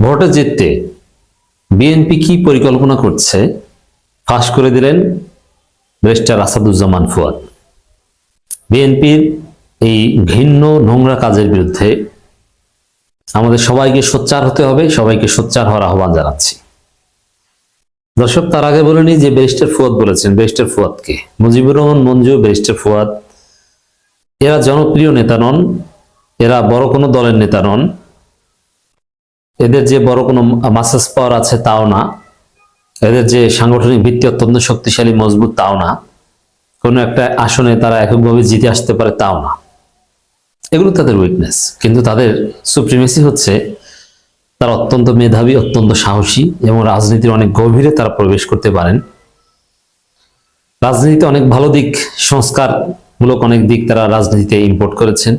ভোটে জিততে বিএনপি কি পরিকল্পনা করছে? ফাঁস করে দিলেন ব্যারিস্টার আসাদুজ্জামান ফুয়াদ। বিএনপির এই ঘৃণ্য নোংরা কাজের বিরুদ্ধে আমাদের সবাইকে সোচ্চার হতে হবে, সবাইকে সোচ্চার হওয়ার আহ্বান জানাচ্ছি। দর্শক, তার আগে বলে নিই যে ব্যারিস্টার ফুয়াদ বলেছেন, ব্যারিস্টার ফুয়াদকে। মুজিবুর রহমান মঞ্জু, ব্যারিস্টার ফুয়াদ, এরা জনপ্রিয় নেতা নন, এরা বড় কোনো দলের নেতা নন। এদের যে বড় কোনো মাসাজ পাওয়ার আছে তাও না। এদের যে সাংগঠনিক ভিত্তি অত্যন্ত শক্তিশালী, মজবুত তাও না। কোনো একটা আসনে তারা এককভাবে জিতে আসতে পারে তাও না। এগুলো তাদের উইকনেস কিন্তু তাদের সুপ্রিমেসি হচ্ছে তারা অত্যন্ত মেধাবী, অত্যন্ত সাহসী এবং রাজনীতির অনেক গভীরে তারা প্রবেশ করতে পারেন। রাজনীতিতে অনেক ভালো দিক, সংস্কারমূলক অনেক দিক তারা রাজনীতিতে ইম্পোর্ট করেছেন।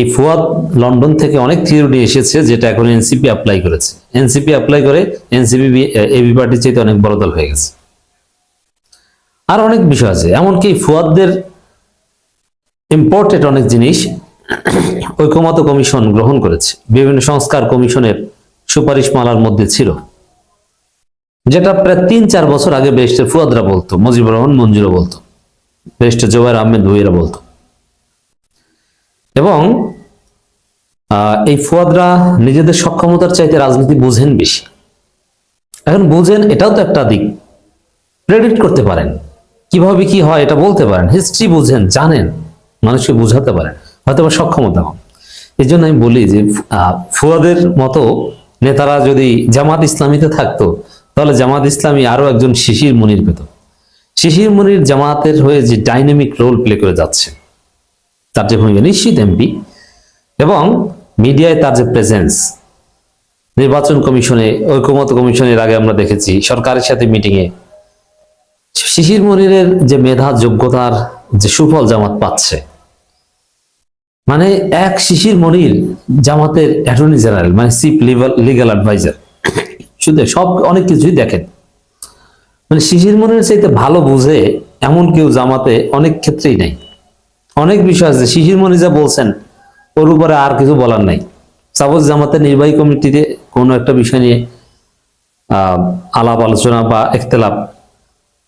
এই ফুয়াদ লন্ডন থেকে অনেক থিওরি এসেছে যেটা এখন এনসিপি অ্যাপ্লাই করেছে। এনসিপি অ্যাপ্লাই করে এনসিপি এবি পার্টির চাইতে অনেক বড় দল হয়ে গেছে। আর অনেক বিষয় আছে, এমনকি ফুয়াদদের ইম্পোর্টেড অনেক জিনিস ঐকমত কমিশন গ্রহণ করেছে। বিভিন্ন সংস্কার কমিশনের সুপারিশ মালার মধ্যে ছিল, যেটা প্রায় তিন চার বছর আগে ব্যারিস্টার ফুয়াদরা বলতো, মুজিবুর রহমান মঞ্জুরা বলতো, ব্যারিস্টার জোবাইর আহমেদ ভুইয়েরা বলতো। এবং এই ফুয়াদরা নিজেদের সক্ষমতার চাইতে রাজনীতি বুঝেন বেশি। এখন বুঝেন, এটাও তো একটা দিক। প্রেডিক্ট করতে পারেন। কীভাবে কি হয় এটা বলতে পারেন। হিস্ট্রি বুঝেন, জানেন। মানুষকে বুঝাতে পারেন। হয়তো বা সক্ষমতা এই জন্য আমি বলি যে ফুয়াদের মতো নেতারা যদি জামাত ইসলামীতে থাকতো, তাহলে জামাত ইসলামী আরও একজন শিশির মনির পেত। শিশির মনির জামাতের হয়ে যে ডাইনামিক রোল প্লে করে যাচ্ছে। তার যে ভূমিকা, নিশ্চিত এমপি এবং মিডিয়ায় তার যে প্রেজেন্স নির্বাচন কমিশনে ঐক্যমত কমিশনের আগে আমরা দেখেছি, সরকারের সাথে মিটিংয়ে শিশির মনিরের যে মেধা, যোগ্যতার যে সুফল জামাত পাচ্ছে। মানে এক শিশির মনির জামাতের অ্যাটর্নি জেনারেল মানে চিফ লিগাল অ্যাডভাইজার শুধু সব, অনেক কিছুই দেখেন। মানে শিশির মনির চাইতে ভালো বুঝে এমন কেউ জামাতে অনেক ক্ষেত্রেই নাই। অনেক বিষয় আছে। শিশির মনি যা বলছেন, ওর উপরে আর কিছু বলার নাই। সাপোজ জামাতের নির্বাহী কমিটিতে কোনো একটা বিষয় নিয়ে আলাপ, আলোচনা বা একতেলাপ,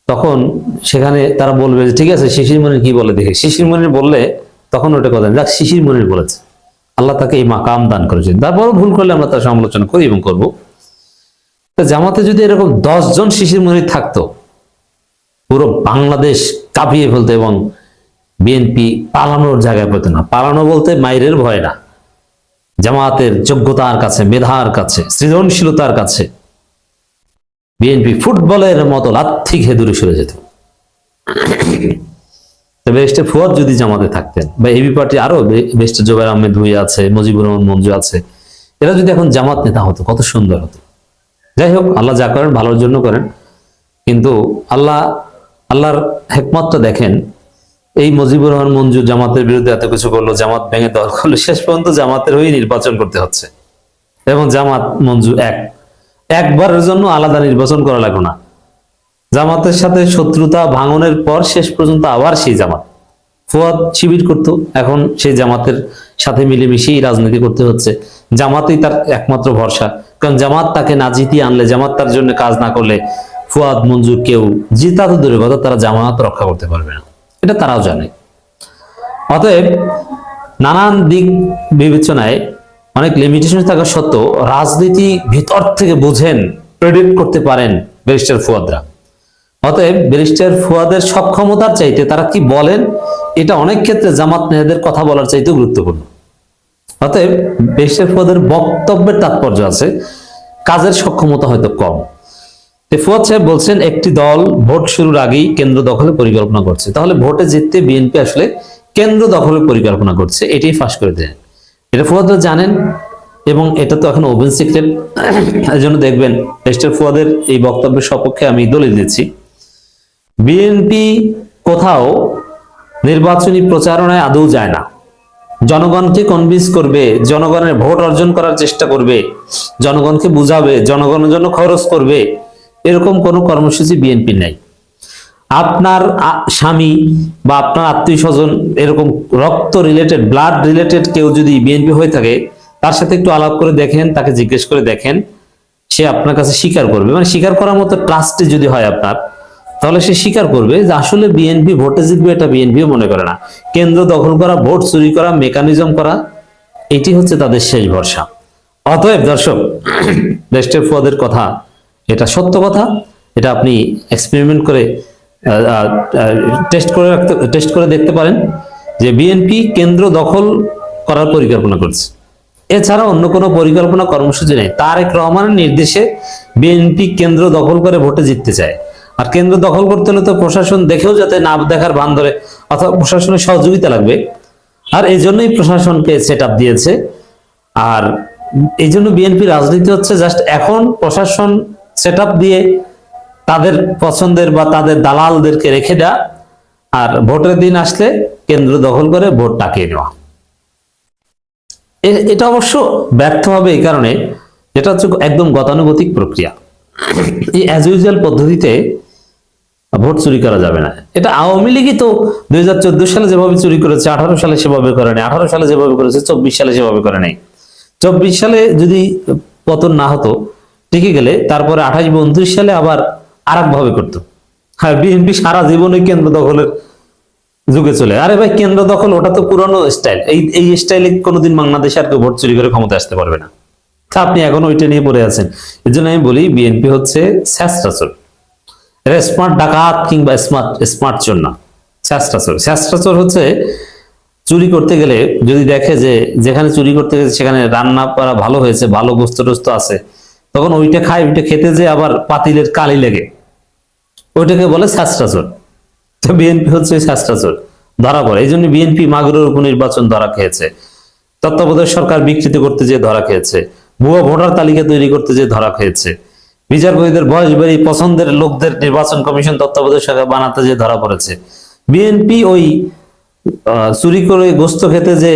তখন সেখানে তারা বলবে যে, ঠিক আছে, শিশির মনির কি বলে দেখে? শিশির মনির বললে, তখন ওটা কথা দেখ শিশির মনির বলেছে। আল্লাহ তাকে এই মাকাম দান করেছেন তারপরও ভুল করলে আমরা তার সমালোচনা করি এবং করব। জামাতে যদি এরকম দশ জন শিশির মনির থাকতো, পুরো বাংলাদেশ কাঁপিয়ে ফেলতো এবং বিএনপি পালানোর জায়গায় পেত না। পালানো বলতে মাইরের ভয় না। জামাতের যোগ্যতার কাছে, মেধার কাছে, সৃজনশীলতার কাছে বিএনপি ফুটবলের মতো লাথি খেয়ে দূরে সরে যেত। বেস্টে ফুয়াদ যদি জামাতে থাকতেন, বা এবি পার্টি আরও বেস্টে জোবাইর আহমেদ ভুই আছে, মুজিবুর রহমান মঞ্জু আছে, এরা যদি এখন জামাত নেতা হতো, কত সুন্দর হতো। যাই হোক, আল্লাহ যা করেন, ভালোর জন্য করেন। কিন্তু আল্লাহ, আল্লাহর হেকমতটা দেখেন এই মুজিবুর রহমান মঞ্জু জামাতের বিরুদ্ধে এত কিছু করল, জামাত ভেঙে দল করল, শেষ পর্যন্ত জামাতের হয়ে নির্বাচন করতে হচ্ছে। এবং জামাত মঞ্জু এক। একবারের জন্য আলাদা নির্বাচন করা লাগল না। জামাতের সাথে শত্রুতা ভাঙনের পর শেষ পর্যন্ত আবার সেই জামাত। ফুয়াদ শিবির করতো, এখন সেই জামাতের সাথে মিলেমিশেই রাজনীতি করতে হচ্ছে। জামাতই তার একমাত্র ভরসা, কারণ জামাত তাকে না জিতিয়ে আনলে, জামাত তার জন্য কাজ না করলে ফুয়াদ মঞ্জুর কেউ জিতা তো দূরের কথা, তারা জামাত রক্ষা করতে পারবে না। এটা তারাও জানে। অতএব নানান দিক বিবেচনায় অনেক লিমিটেশন থাকা সত্ত্বেও রাজনীতি ভিতর থেকে বুঝেন প্রেডিক্ট করতে পারেন ব্যারিস্টার ফুয়াদরা। অতএব ব্যারিস্টার ফুয়াদের সক্ষমতার চাইতে তারা কি বলেন, এটা অনেক ক্ষেত্রে জামাত নেতাদের কথা বলার চাইতে গুরুত্বপূর্ণ। অতএব ব্যারিস্টার ফুয়াদের বক্তব্যের তাৎপর্য আছে, কাজের সক্ষমতা হয়তো কম। ফুয়াদ সাহেব বলছেন, একটি দল ভোট শুরুর আগেই কেন্দ্র দখলের পরিকল্পনা করছে। তাহলে ভোটে জিততে বিএনপি আসলে কেন্দ্র দখলের পরিকল্পনা করছে, এটাই ফাঁস করে দেন এটা ফুয়াদরা জানেন এবং এটা তো এখন ওপেন সিক্রেট এই জন্য দেখবেন মিস্টার ফুয়াদের এই বক্তব্যের সপক্ষে আমি দলিল দিচ্ছি। বিএনপি কোথাও নির্বাচনী প্রচারণায় আদৌ যায় না। জনগণকে কনভিন্স করবে, জনগণের ভোট অর্জন করার চেষ্টা করবে, জনগণকে বুঝাবে, জনগণের জন্য খরচ করবে। এরকম কোনো কর্মসূচি বিএনপি নেই। আপনার স্বামী বা আপনার আত্মীয় স্বজন এরকম রক্ত রিলেটেড ব্লাড রিলেটেড কেউ যদি বিএনপি হয়ে থাকে, তার সাথে একটু আলাপ করে দেখেন, তাকে জিজ্ঞেস করে দেখেন, সে আপনার কাছে স্বীকার করবে। মানে স্বীকার করার মতো ট্রাস্টে যদি হয় আপনার, তাহলে সে স্বীকার করবে যে আসলে বিএনপি ভোটে জিতবে এটা বিএনপিও মনে করে না। কেন্দ্র দখল করা, ভোট চুরি করা মেকানিজম করা, এটি হচ্ছে তাদের শেষ ভরসা। অতএব দর্শক দেশের পদের কথা এটা সত্য কথা। এটা আপনি এক্সপেরিমেন্ট করে টেস্ট করে রাখতে টেস্ট করে দেখতে পারেন যে বিএনপি কেন্দ্র দখল করার পরিকল্পনা করছে। এছাড়া অন্য কোনো পরিকল্পনা কর্মসূচি নেই। তারেক রহমানের নির্দেশে বিএনপি কেন্দ্র দখল করে ভোটে জিততে চায়। আর কেন্দ্র দখল করতে হলে তো প্রশাসন দেখেও যাতে না দেখার ভান ধরে, অথবা প্রশাসনের সহযোগিতা লাগবে। আর এই জন্যই প্রশাসনকে সেট দিয়েছে। আর এই জন্য বিএনপি রাজনীতি হচ্ছে জাস্ট এখন প্রশাসন সেট দিয়ে তাদের পছন্দের বা তাদের দালালদেরকে রেখে দেওয়া আর ভোটের দিন আসলে কেন্দ্র দখল করে ভোট টাকিয়ে নেওয়া। এটা অবশ্য ব্যর্থ হবে এই কারণে যেটা হচ্ছে একদম গতানুগতিক প্রক্রিয়া। এই অ্যাজ ইউজুয়াল পদ্ধতিতে ভোট চুরি করা যাবে না। এটা আওয়ামী লীগই তো দুই হাজার চোদ্দ সালে যেভাবে চুরি করেছে, আঠারো সালে সেভাবে করে নাই, আঠারো সালে যেভাবে করেছে, চব্বিশ সালে সেভাবে করে নাই। চব্বিশ সালে যদি পতন না হতো টিকে গেলে তারপরে আঠাশ উনত্রিশ সালে আবার আর ভাবে করতো। হ্যাঁ বিএনপি সারা জীবনে কেন্দ্র দখলের যুগে চলে। আরে ভাই, কেন্দ্র দখল ওটা তো পুরনো স্টাইল এই এই স্টাইলে কোনোদিন বাংলাদেশে আর কেউ ভোট চুরি করে ক্ষমতা আসতে পারবে না। তা আপনি এখন ওইটা নিয়ে পড়ে আছেন। এই জন্য আমি বলি, বিএনপি হচ্ছে স্যাস্টাচর এটা স্মার্ট ডাকাত কিংবা স্মার্ট স্মার্ট চোর না। স্যাস্টাচর স্যাস্টাচর হচ্ছে চুরি করতে গেলে যদি দেখে যে যেখানে চুরি করতে গেছে সেখানে রান্না করা ভালো হয়েছে, ভালো বস্তু টোস্ত আছে তখন ওইটা খায়, ওইটা খেতে যে আবার পাতিলের কালি লেগে। ওইটাকে বলে শাস্ত্রাচর তো বিএনপি হচ্ছে ওই শাস্ত্রাচর ধরা পড়ে। এই জন্য বিএনপি মাগুরের উপনির্বাচন ধরা খেয়েছে। তত্ত্বাবধায়ক সরকার বিকৃত করতে যে ধরা খেয়েছে। ভুয়া ভোটার তালিকা তৈরি করতে যে ধরা খেয়েছে। বিচারপতিদের বয়স বেড়ে পছন্দের লোকদের নির্বাচন কমিশন তত্ত্বাবধায়ক সরকার বানাতে যে ধরা পড়েছে। বিএনপি ওই চুরি করে গোস্ত খেতে যে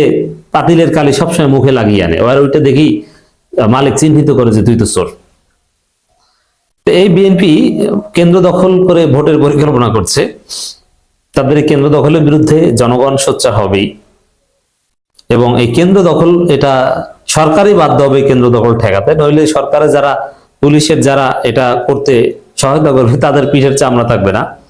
পাতিলের কালি সবসময় মুখে লাগিয়ে আনে। আর ওইটা দেখি মালিক চিহ্নিত করে যে তুই তো চোর। এই বিএনপি কেন্দ্র দখল করে ভোটের পরিকল্পনা করছে। তাদের কেন্দ্র দখলের বিরুদ্ধে জনগণ সোচ্চার হবেই। এবং এই কেন্দ্র দখল, এটা সরকারই বাধ্য হবে কেন্দ্র দখল ঠেকাতে। নইলে সরকারের যারা, পুলিশের যারা এটা করতে সহায়তা করবে, তাদের পিঠের চামড়া থাকবে না।